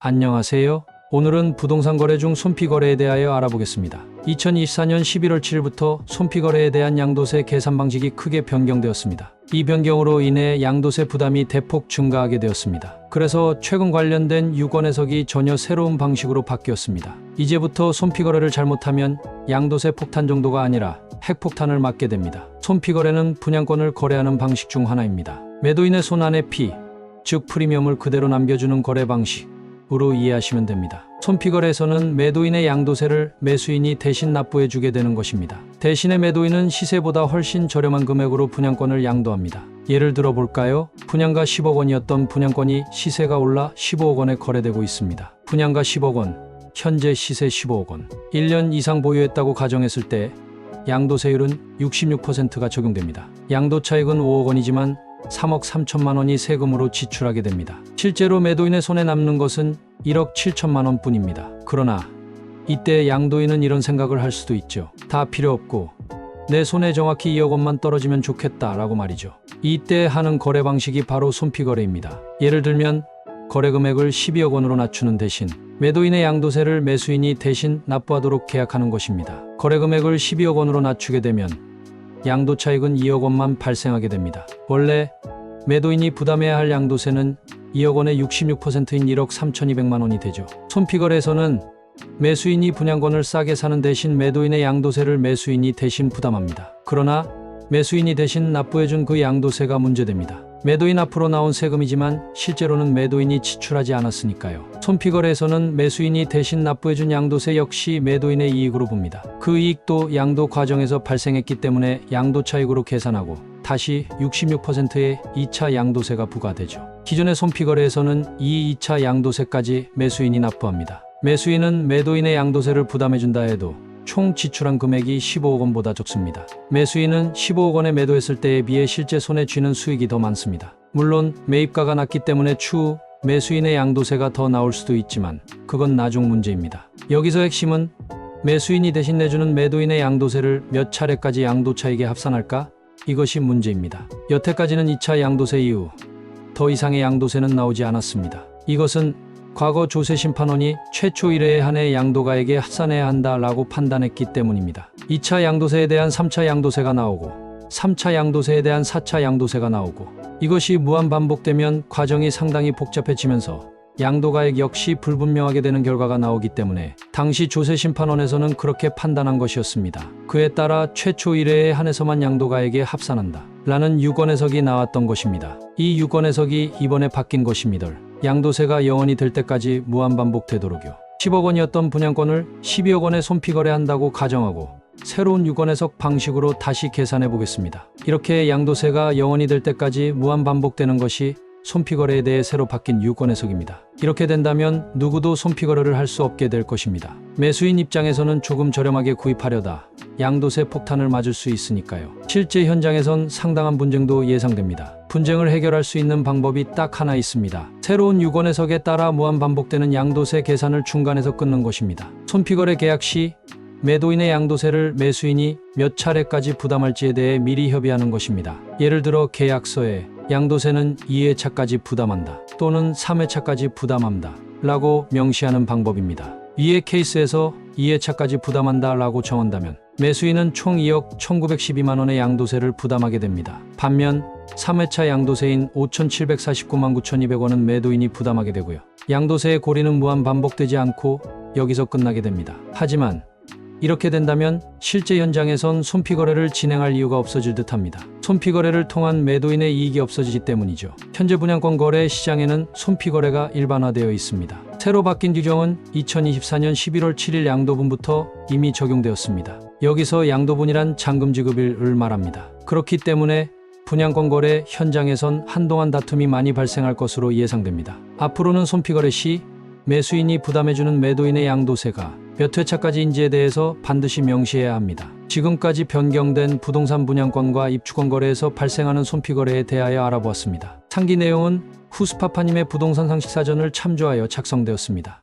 안녕하세요. 오늘은 부동산 거래 중 손피 거래에 대하여 알아보겠습니다. 2024년 11월 7일부터 손피 거래에 대한 양도세 계산 방식이 크게 변경되었습니다. 이 변경으로 인해 양도세 부담이 대폭 증가하게 되었습니다. 그래서 최근 관련된 유권 해석이 전혀 새로운 방식으로 바뀌었습니다. 이제부터 손피 거래를 잘못하면 양도세 폭탄 정도가 아니라 핵폭탄을 맞게 됩니다. 손피 거래는 분양권을 거래하는 방식 중 하나입니다. 매도인의 손 안에 피, 즉 프리미엄을 그대로 남겨주는 거래 방식. 으로 이해하시면 됩니다. 손피거래에서는 매도인의 양도세를 매수인이 대신 납부해 주게 되는 것입니다. 대신에 매도인은 시세보다 훨씬 저렴한 금액으로 분양권을 양도합니다. 예를 들어 볼까요? 분양가 10억 원이었던 분양권이 시세가 올라 15억 원에 거래되고 있습니다. 분양가 10억 원, 현재 시세 15억 원. 1년 이상 보유했다고 가정했을 때 양도세율은 66%가 적용됩니다. 양도 차익은 5억 원이지만 3억 3천만 원이 세금으로 지출하게 됩니다. 실제로 매도인의 손에 남는 것은 1억 7천만 원 뿐입니다. 그러나 이때 양도인은 이런 생각을 할 수도 있죠. 다 필요 없고 내 손에 정확히 2억 원만 떨어지면 좋겠다라고 말이죠. 이때 하는 거래 방식이 바로 손피거래입니다. 예를 들면 거래 금액을 12억 원으로 낮추는 대신 매도인의 양도세를 매수인이 대신 납부하도록 계약하는 것입니다. 거래 금액을 12억 원으로 낮추게 되면 양도 차익은 2억 원만 발생하게 됩니다. 원래 매도인이 부담해야 할 양도세는 2억 원의 66%인 1억 3,200만 원이 되죠. 손피거래에서는 매수인이 분양권을 싸게 사는 대신 매도인의 양도세를 매수인이 대신 부담합니다. 그러나 매수인이 대신 납부해준 그 양도세가 문제됩니다. 매도인 앞으로 나온 세금이지만 실제로는 매도인이 지출하지 않았으니까요. 손피거래에서는 매수인이 대신 납부해준 양도세 역시 매도인의 이익으로 봅니다. 그 이익도 양도 과정에서 발생했기 때문에 양도 차익으로 계산하고 다시 66%의 2차 양도세가 부과되죠. 기존의 손피거래에서는 이 2차 양도세까지 매수인이 납부합니다. 매수인은 매도인의 양도세를 부담해준다 해도 총 지출한 금액이 15억 원보다 적습니다. 매수인은 15억 원에 매도했을 때에 비해 실제 손에 쥐는 수익이 더 많습니다. 물론 매입가가 낮기 때문에 추후 매수인의 양도세가 더 나올 수도 있지만 그건 나중 문제입니다. 여기서 핵심은 매수인이 대신 내주는 매도인의 양도세를 몇 차례까지 양도 차익에 합산할까? 이것이 문제입니다. 여태까지는 2차 양도세 이후 더 이상의 양도세는 나오지 않았습니다. 이것은 과거 조세 심판원이 최초 1회에 한해 양도가에게 합산해야 한다라고 판단했기 때문입니다. 2차 양도세에 대한 3차 양도세가 나오고 3차 양도세에 대한 4차 양도세가 나오고 이것이 무한 반복되면 과정이 상당히 복잡해지면서 양도가액 역시 불분명하게 되는 결과가 나오기 때문에 당시 조세심판원에서는 그렇게 판단한 것이었습니다. 그에 따라 최초 1회에 한해서만 양도가액에 합산한다. 라는 유권 해석이 나왔던 것입니다. 이 유권 해석이 이번에 바뀐 것입니다. 양도세가 영원히 될 때까지 무한 반복되도록요. 10억 원이었던 분양권을 12억 원에 손피거래한다고 가정하고 새로운 유권 해석 방식으로 다시 계산해 보겠습니다. 이렇게 양도세가 영원히 될 때까지 무한 반복되는 것이 손피거래에 대해 새로 바뀐 유권 해석입니다. 이렇게 된다면 누구도 손피거래를 할 수 없게 될 것입니다. 매수인 입장에서는 조금 저렴하게 구입하려다 양도세 폭탄을 맞을 수 있으니까요. 실제 현장에선 상당한 분쟁도 예상됩니다. 분쟁을 해결할 수 있는 방법이 딱 하나 있습니다. 새로운 유권 해석에 따라 무한 반복되는 양도세 계산을 중간에서 끊는 것입니다. 손피거래 계약 시 매도인의 양도세를 매수인이 몇 차례까지 부담할지에 대해 미리 협의하는 것입니다. 예를 들어 계약서에 양도세는 2회차까지 부담한다 또는 3회차까지 부담한다 라고 명시하는 방법입니다. 위의 케이스에서 2회차까지 부담한다 라고 정한다면 매수인은 총 2억 1912만 원의 양도세를 부담하게 됩니다. 반면 3회차 양도세인 5,749만 9,200원은 매도인이 부담하게 되고요. 양도세의 고리는 무한 반복되지 않고 여기서 끝나게 됩니다. 하지만 이렇게 된다면 실제 현장에선 손피 거래를 진행할 이유가 없어질 듯합니다. 손피 거래를 통한 매도인의 이익이 없어지기 때문이죠. 현재 분양권 거래 시장에는 손피 거래가 일반화되어 있습니다. 새로 바뀐 규정은 2024년 11월 7일 양도분부터 이미 적용되었습니다. 여기서 양도분이란 잔금 지급일을 말합니다. 그렇기 때문에 분양권 거래 현장에선 한동안 다툼이 많이 발생할 것으로 예상됩니다. 앞으로는 손피 거래 시 매수인이 부담해주는 매도인의 양도세가 몇 회차까지인지에 대해서 반드시 명시해야 합니다. 지금까지 변경된 부동산 분양권과 입주권 거래에서 발생하는 손피거래에 대하여 알아보았습니다. 상기 내용은 후스파파님의 부동산 상식 사전을 참조하여 작성되었습니다.